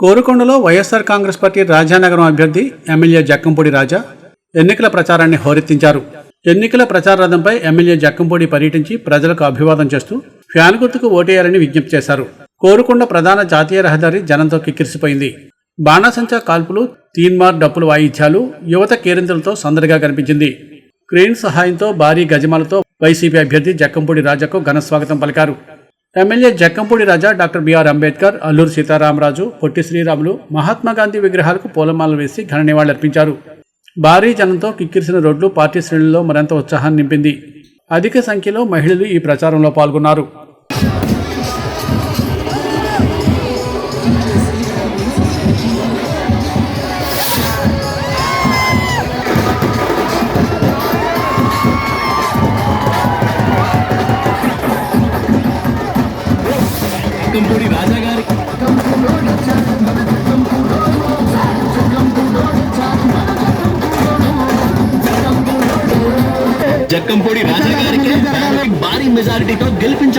కోరుకొండలో YSR Congress party Rajanagaram అభ్యర్థి MLA Jakkampudi రాజా ఎన్నికల ప్రచారాన్ని హోరెత్తించారు. ఎన్నికల ప్రచార రథంపై ఎమ్మెల్యే జక్కంపూడి పర్యటించి ప్రజలకు అభివాదం చేస్తూ ఫ్యాన్ గుర్తుకు ఓటేయాలని విజ్ఞప్తి చేశారు. కోరుకొండ ప్రధాన జాతీయ రహదారి జనంతో కిక్కిరిసిపోయింది. బాణాసంచా కాల్పులు తీన్మార్ డప్పులు వాయిద్యాలు యువత కేరింతలతో సందడిగా కనిపించింది. క్రెయిన్ సహాయంతో భారీ గజమాలతో వైసీపీ అభ్యర్థి జక్కంపూడి రాజాకు ఘన స్వాగతం పలికారు. MLA Jakkampudi Raja doctor BR Ambedkar Alluri Sitaramaraju Potti Sriramulu Mahatma Gandhi విగ్రహాలకు పూలమాలలు వేసి ఘన నివాళులర్పించారు. భారీ జనంతో కిక్కిరిసిన రోడ్లు పార్టీ శ్రేణుల్లో మరింత ఉత్సాహాన్ని నింపింది. అధిక సంఖ్యలో మహిళలు ఈ ప్రచారంలో పాల్గొన్నారు. జక్కంపూడి రాజా గారి జక్కంపూడి రాజా గారికి భారీ మెజారిటీతో గెలిపించ